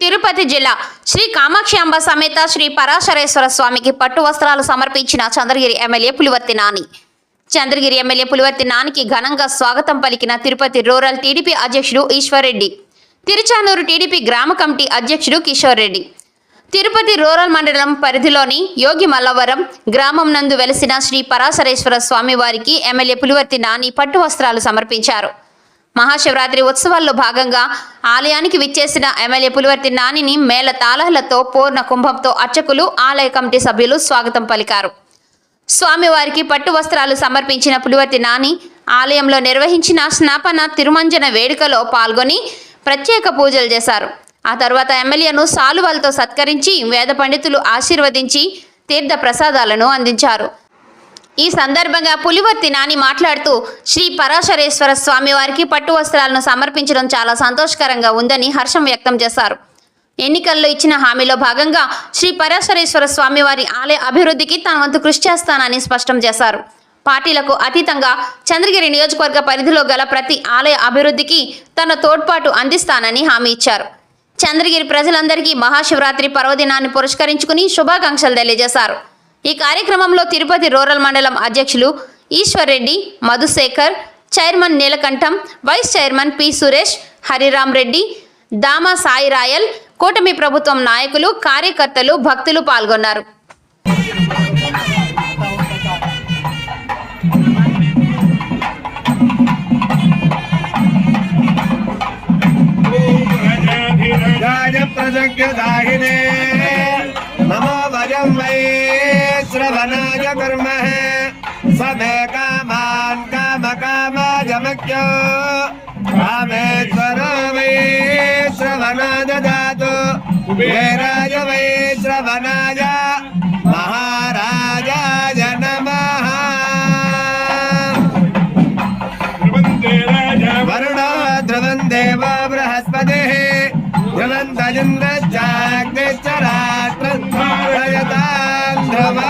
తిరుపతి జిల్లా శ్రీ కామాక్షాంబ సమేత శ్రీ పరాశరేశ్వర స్వామికి పట్టు వస్త్రాలు సమర్పించిన చంద్రగిరి ఎమ్మెల్యే పులివర్తి నాని. చంద్రగిరి ఎమ్మెల్యే పులివర్తి నానికి ఘనంగా స్వాగతం పలికిన తిరుపతి రూరల్ టీడీపీ అధ్యక్షుడు ఈశ్వర్ రెడ్డి తిరుచానూరు టీడీపీ గ్రామ కమిటీ అధ్యక్షుడు కిషోర్ రెడ్డి తిరుపతి రూరల్ మండలం పరిధిలోని యోగి మల్లవరం గ్రామం నందు వెలసిన శ్రీ పరాశరేశ్వర స్వామి వారికి ఎమ్మెల్యే పులివర్తి నాని పట్టు వస్త్రాలు సమర్పించారు. మహాశివరాత్రి ఉత్సవాల్లో భాగంగా ఆలయానికి విచ్చేసిన ఎమ్మెల్యే పులివర్తి నానిని మేళ తాళాలతో పూర్ణ కుంభంతో అర్చకులు ఆలయ కమిటీ సభ్యులు స్వాగతం పలికారు. స్వామివారికి పట్టు వస్త్రాలు సమర్పించిన పులివర్తి నాని ఆలయంలో నిర్వహించిన స్నాపన తిరుమంజన వేడుకలో పాల్గొని ప్రత్యేక పూజలు చేశారు. ఆ తర్వాత ఎమ్మెల్యేను సాలువలతో సత్కరించి వేద పండితులు ఆశీర్వదించి తీర్థ ప్రసాదాలను అందించారు. ఈ సందర్భంగా పులివర్తి నాని మాట్లాడుతూ శ్రీ పరాశరేశ్వర స్వామి వారికి పట్టు వస్త్రాలను సమర్పించడం చాలా సంతోషకరంగా ఉందని హర్షం వ్యక్తం చేశారు. ఎన్నికల్లో ఇచ్చిన హామీలో భాగంగా శ్రీ పరాశరేశ్వర స్వామి వారి ఆలయ అభివృద్ధికి తన వంతు కృషి చేస్తానని స్పష్టం చేశారు. పార్టీలకు అతీతంగా చంద్రగిరి నియోజకవర్గ పరిధిలో గల ప్రతి ఆలయ అభివృద్ధికి తన తోడ్పాటు అందిస్తానని హామీ ఇచ్చారు. చంద్రగిరి ప్రజలందరికీ మహాశివరాత్రి పర్వదినాన్ని పురస్కరించుకుని శుభాకాంక్షలు తెలియజేశారు. ఈ కార్యక్రమంలో తిరుపతి రూరల్ మండలం అధ్యక్షులు Eshwar Reddy Madhusekhar chairman Neelakantam vice chairman P Suresh Hariram Reddy Dama Sai Royal కూటమి ప్రభుత్వం నాయకులు కార్యకర్తలు భక్తులు పాల్గొన్నారు. దాహినే. कामकामाजमख्यो कामेश्वरो वै श्रवणा ददातु कुबेराय वै श्रवणाय महाराजाय नमः वरुणो ध्रुवं देवो बृहस्पतिः ध्रुवन्तरिन्द्रश्चाग्निश्चरात्रयतां ध्रुवा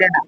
Jana.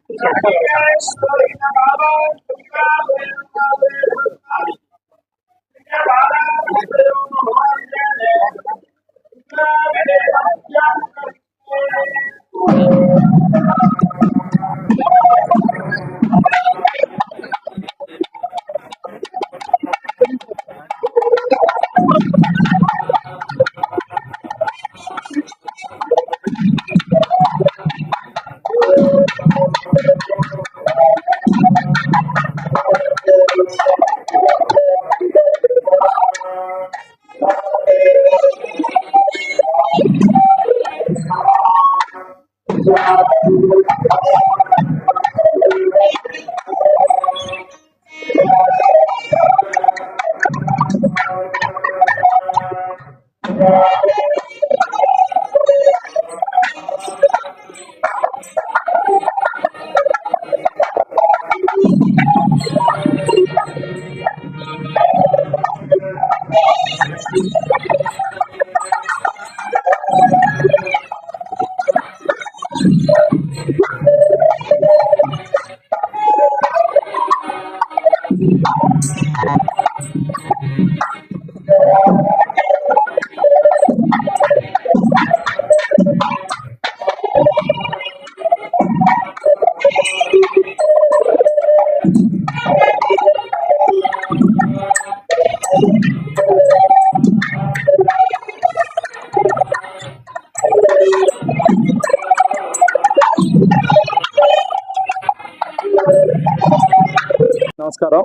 నమస్కారం.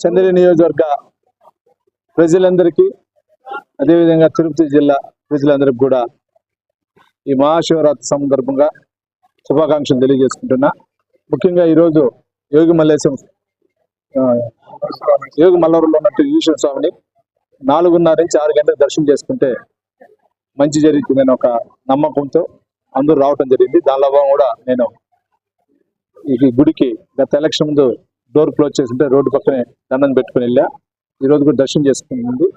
చంద్రగిరి నియోజకవర్గ ప్రజలందరికీ అదేవిధంగా తిరుపతి జిల్లా ప్రజలందరికీ కూడా ఈ మహాశివరాత్రి సందర్భంగా శుభాకాంక్షలు తెలియజేసుకుంటున్నా. ముఖ్యంగా ఈరోజు యోగి మల్లేశం యోగి మల్లవరంలో ఉన్నట్టు ఈశ్వర స్వామిని నాలుగున్నర నుంచి ఆరు గంటలకు దర్శనం చేసుకుంటే మంచి జరుగుతుందని ఒక నమ్మకంతో అందరూ రావటం జరిగింది. దానిలో కూడా నేను ఈ గుడికి గత ఎలక్షన్ ముందు డోర్ క్లోజ్ చేస్తుంటే రోడ్డు పక్కనే దండం పెట్టుకుని వెళ్ళా. ఈ రోజు కూడా దర్శనం చేసుకుంది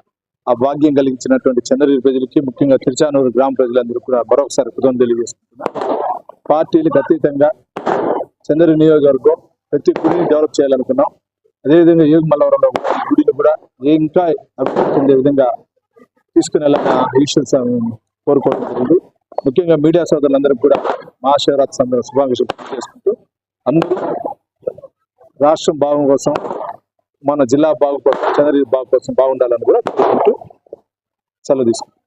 ఆ భాగ్యం కలిగించినటువంటి చంద్రగిరి ప్రజలకి ముఖ్యంగా తిరుచానూరు గ్రామ ప్రజలందరూ కూడా మరొకసారి కృతజ్ఞతలు తెలియజేసుకుంటున్నా. పార్టీలకు అతీతంగా చంద్రగిరి నియోజకవర్గం ప్రతి గుడిని డెవలప్ చేయాలనుకున్నాం. అదేవిధంగా ఏగు మల్లవరంలో గుడిని కూడా ఇంకా అభివృద్ధి చెందే విధంగా తీసుకుని వెళ్ళాలని ఈశ్వర కోరుకోవడం జరిగింది. ముఖ్యంగా మీడియా సోదరులందరికీ కూడా మహాశివరాత్రి సందర్భంగా శుభాకాంక్షలు చేసుకుంటూ అందరూ రాష్ట్రం బాగు కోసం మన జిల్లా బాగు కోసం చంద్రగిరి బాగు కోసం బాగుండాలని కూడా కోరుకుంటూ సెలవు తీసుకుంటాం